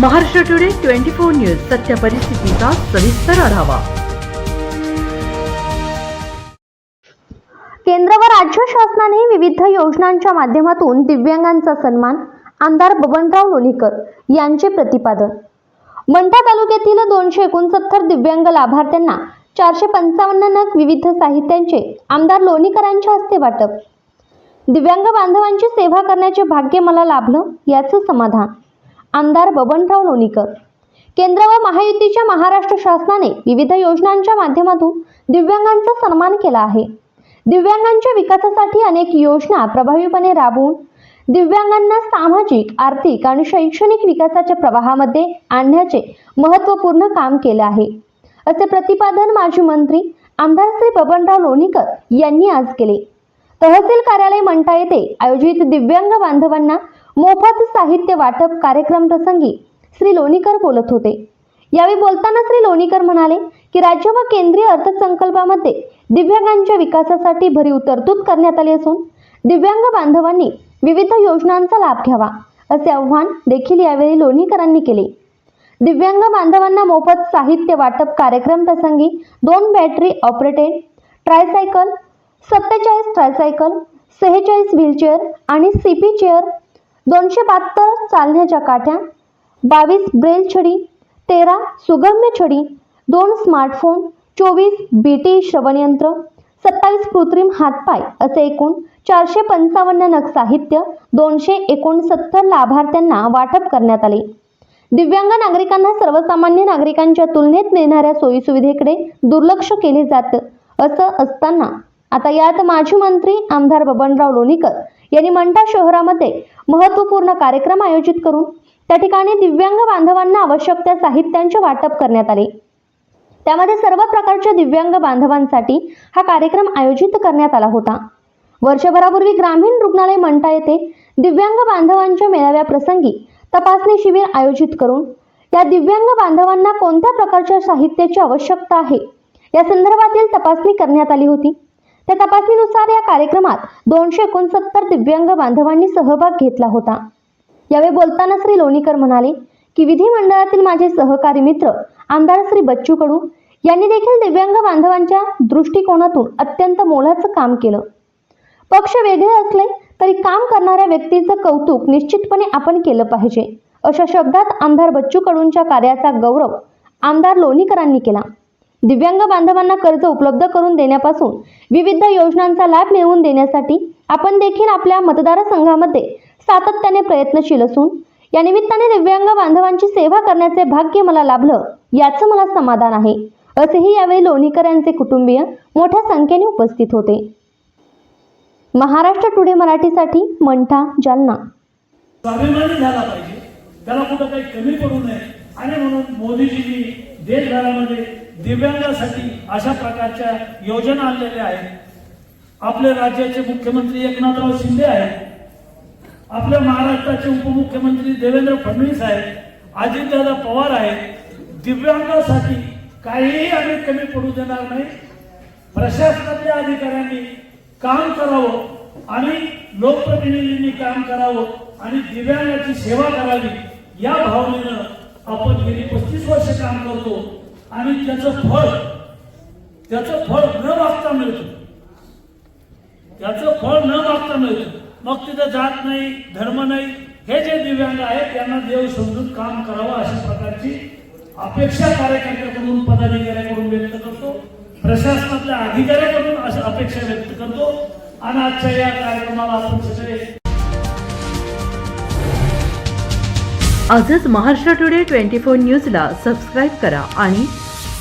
Maharashtra today twenty four news सत्य परिस्थितीचा सविस्तर आढावा. केंद्र व राज्य शासनाने विविध योजनांच्या माध्यमातून दिव्यांगांचा सन्मान आमदार बबनराव लोणीकर यांचे प्रतिपादन. मंठा तालुक्यातील दोनशे एकोणसत्तर दिव्यांग लाभार्थ्यांना चारशे पंचावन्न नग विविध साहित्यांचे आमदार लोणीकरांच्या हस्ते वाटप. दिव्यांग बांधवांची सेवा करण्याचे भाग्य मला लाभलं याचं समाधान. आमदार बबनराव लोणीकर. केंद्र व महायुतीच्या महाराष्ट्र शासनाने विविध योजनांच्या माध्यमातून दिव्यांगांचा सन्मान केला आहे. दिव्यांगांच्या विकासासाठी अनेक योजना प्रभावीपणे राबवून दिव्यांगांना सामाजिक आर्थिक आणि शैक्षणिक विकासाच्या प्रवाहामध्ये आणण्याचे महत्त्वपूर्ण काम केले आहे. असे प्रतिपादन माजी मंत्री आमदार श्री बबनराव लोणीकर यांनी आज केले. तहसील कार्यालय म्हणता येथे आयोजित दिव्यांग बांधवांना मोफत साहित्य वाटप कार्यक्रम प्रसंगी श्री लोणीकर बोलत होते. यावेळी बोलताना श्री लोणीकर म्हणाले की राज्य व केंद्रीय अर्थसंकल्पामध्ये दिव्यांगांच्या विकासासाठी भरीव तरतूद करण्यात आली असून दिव्यांग बांधवांनी विविध योजनांचा लाभ घ्यावा असे आव्हान देखील यावेळी लोणीकरांनी केले. दिव्यांग बांधवांना मोफत साहित्य वाटप कार्यक्रम प्रसंगी दोन बॅटरी ऑपरेटेड ट्रायसायकल सत्तेचाळीस ट्रायसायकल सेहेचाळीस व्हीलचेअर आणि सीपी चेअर दोनशे बहात्तर चालण्याच्या काठ्या बावीस ब्रेल छडी तेरा सुगम्य छडी दोन स्मार्टफोन चोवीस बी टी श्रवणयंत्र सत्तावीस कृत्रिम हातपाय असे एकूण चारशे पंचावन्न नग साहित्य दोनशे एकोणसत्तर लाभार्थ्यांना वाटप करण्यात आले. दिव्यांग नागरिकांना सर्वसामान्य नागरिकांच्या तुलनेत मिळणाऱ्या सोयीसुविधेकडे दुर्लक्ष केले जातं असं असताना आता यात माजी मंत्री आमदार बबनराव लोणीकर यांनी मंठा शहरामध्ये महत्त्वपूर्ण कार्यक्रम आयोजित करून त्या ठिकाणी दिव्यांग बांधवांना आवश्यक त्या साहित्यांचे वाटप करण्यात आले. त्यामध्ये सर्व प्रकारच्या दिव्यांग बांधवांसाठी हा कार्यक्रम आयोजित करण्यात आला होता. वर्षभरापूर्वी ग्रामीण रुग्णालय मंठा येथे दिव्यांग बांधवांच्या मेळाव्याप्रसंगी तपासणी शिबिर आयोजित करून या दिव्यांग बांधवांना कोणत्या प्रकारच्या साहित्याची आवश्यकता आहे या संदर्भातील तपासणी करण्यात आली होती. त्या तपासणीनुसार या कार्यक्रमात दोनशे एकोणसत्तर दिव्यांग बांधवांनी सहभाग घेतला होता. यावेळी बोलताना श्री लोणीकर म्हणाले की विधिमंडळातील माझे सहकारी मित्र आमदार श्री बच्चू कडू यांनी देखील दिव्यांग बांधवांच्या दृष्टिकोनातून अत्यंत मोलाचं काम केलं. पक्ष वेगळे असले तरी काम करणाऱ्या व्यक्तीचं कौतुक निश्चितपणे आपण केलं पाहिजे अशा शब्दात आमदार बच्चू कडूंच्या कार्याचा गौरव आमदार लोणीकरांनी केला. दिव्यांग बांधवांना कर्ज उपलब्ध करून देण्यापासून विविध योजनांचा लाभ मिळवून देण्यासाठी आपण देखील आपल्या मतदारसंघामध्ये सातत्याने प्रयत्नशील असून या निमित्ताने दिव्यांग बांधवांची सेवा करण्याचे भाग्य मला लाभलं याचं मला समाधान आहे असेही यावेळी लोणीकर यांचे कुटुंबीय मोठ्या संख्येने उपस्थित होते. महाराष्ट्र टुडे मराठीसाठी मंठा जालना. स्वाभिमानी झाला पाहिजे. त्याला कुठं काही कमी पडू नये. आणि म्हणून मोदीजींनी देशभरामध्ये दिव्यांगासाठी अशा प्रकारच्या योजना आणलेल्या आहेत. आपले राज्याचे मुख्यमंत्री एकनाथराव शिंदे आहेत. आपल्या महाराष्ट्राचे उपमुख्यमंत्री देवेंद्र फडणवीस आहेत. अजितदादा पवार आहेत. दिव्यांगासाठी काहीही आम्ही कमी पडू देणार नाही. प्रशासनातल्या अधिकाऱ्यांनी काम करावं आणि लोकप्रतिनिधींनी काम करावं आणि दिव्यांगाची सेवा करावी या भावनेनं आपण गेली पस्तीस वर्ष काम करतो. आणि त्याचं फळ त्याचं फळ न मागता मिळतं. त्याचं फळ न मागता मिळतं. मग तिथं जात नाही धर्म नाही हे जे दिव्यांग आहेत त्यांना देव समजून काम करावं अशा प्रकारची अपेक्षा कार्यकर्त्याकडून पदाधिकाऱ्याकडून व्यक्त करतो. प्रशासनातल्या अधिकाऱ्याकडून अशा अपेक्षा व्यक्त करतो. आणि आजच्या या कार्यक्रमाला आपण सगळे आजच महाराष्ट्र टुडे ट्वेंटी फोर न्यूजला सबस्क्राईब करा आणि